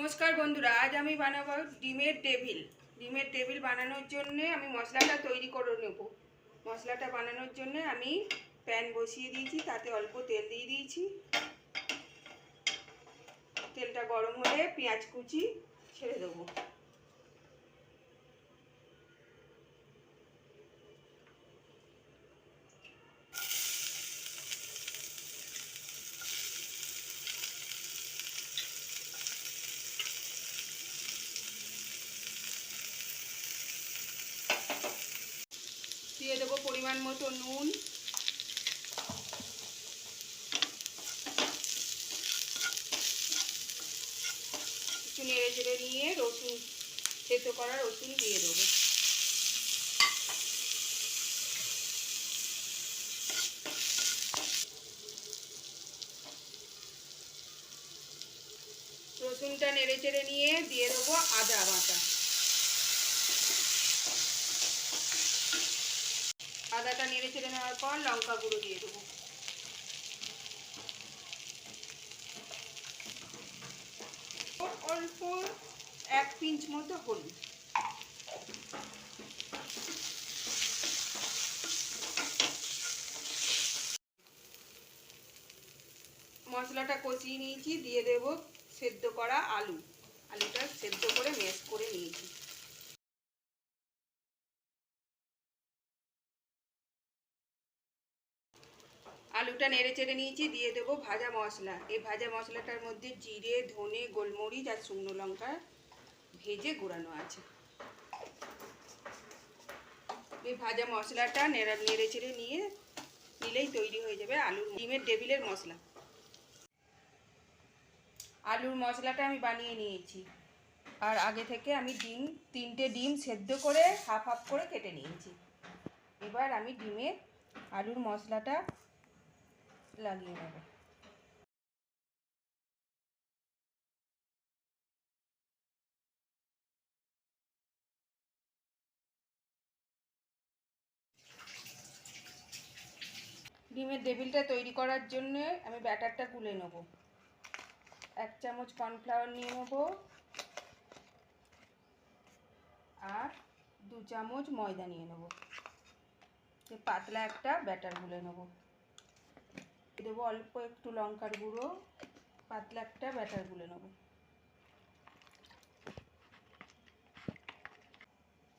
নমস্কার বন্ধুরা, আজ আমি বানাবো ডিমের টেবিল। ডিমের টেবিল বানানোর জন্যে আমি মশলাটা তৈরি করে নেব। মশলাটা বানানোর জন্যে আমি প্যান বসিয়ে দিয়েছি, তাতে অল্প তেল দিয়ে দিয়েছি। তেলটা গরম হলে পেঁয়াজ কুচি ছেড়ে দেবো। দিয়ে দেবো পরিমাণ মতো নুন। একটু নেড়ে চেড়ে নিয়ে রসুন, সেদ্ধ করা রসুন দিয়ে দেবো। রসুনটা নেড়ে চেড়ে নিয়ে দিয়ে দেবো আদা বাটা। আদাটা নেড়ে চেড়ে নেওয়ার পর লঙ্কা গুঁড়ো দিয়ে দেবো। অল্প এক পিঞ্চ মতো হলুদ। মশলাটা কষিয়ে নিয়েছি, দিয়ে দেব সেদ্ধ করা আলু। আলুটা সেদ্ধ করে ম্যাশ করে নিয়েছি। আলুটা নেড়ে চেড়ে নিয়েছি, দিয়ে দেবো ভাজা মশলা। এই ভাজা মশলাটার মধ্যে জিরে, ধনে, গোলমরিচ আর শুকনো লঙ্কা ভেজে গুঁড়ানো আছে। এই ভাজা মশলাটা নেড়ে নেড়ে চেড়ে নিয়ে নিলেই তৈরি হয়ে যাবে আলুর ডিমের টেবিলের মশলা। আলুর মশলাটা আমি বানিয়ে নিয়েছি। আর আগে থেকে আমি ডিম, তিনটে ডিম সেদ্ধ করে হাফ হাফ করে কেটে নিয়েছি। এবার আমি ডিমের আলুর মশলাটা লাগিয়ে নেব। ডিমের টেবিলটা তৈরি করার জন্য আমি ব্যাটারটা গুলে নেব। এক চামচ কর্নফ্লাওয়ার নিয়ে নেব। আর দু চামচ ময়দা নিয়ে নেব। পাতলা একটা ব্যাটার গুলে নেব। দেবো অল্প একটু লঙ্কার গুঁড়ো, পাতলা একটা ব্যাটার গুলে নেব।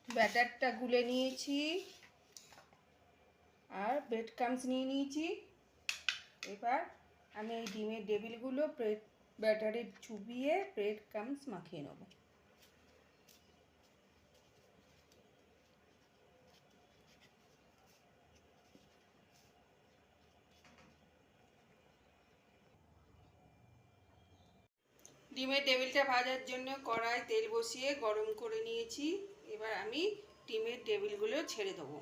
ব্যাটারটা গুলে নিয়েছি, আর ব্রেড ক্রামস নিয়ে নিয়েছি। এবার আমি এই ডিমের টেবিলগুলো ব্রেড ব্যাটারে চুবিয়ে ব্রেড ক্রামস মাখিয়ে নেব। ডিমের টেবিলটা ভাজার জন্য কড়াই তেল বসিয়ে গরম করে নিয়েছি। এবার আমি ডিমের টেবিলগুলো ছেড়ে দেবো।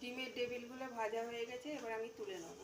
ডিমের টেবিলগুলো ভাজা হয়ে গেছে, এবার আমি তুলে নেব।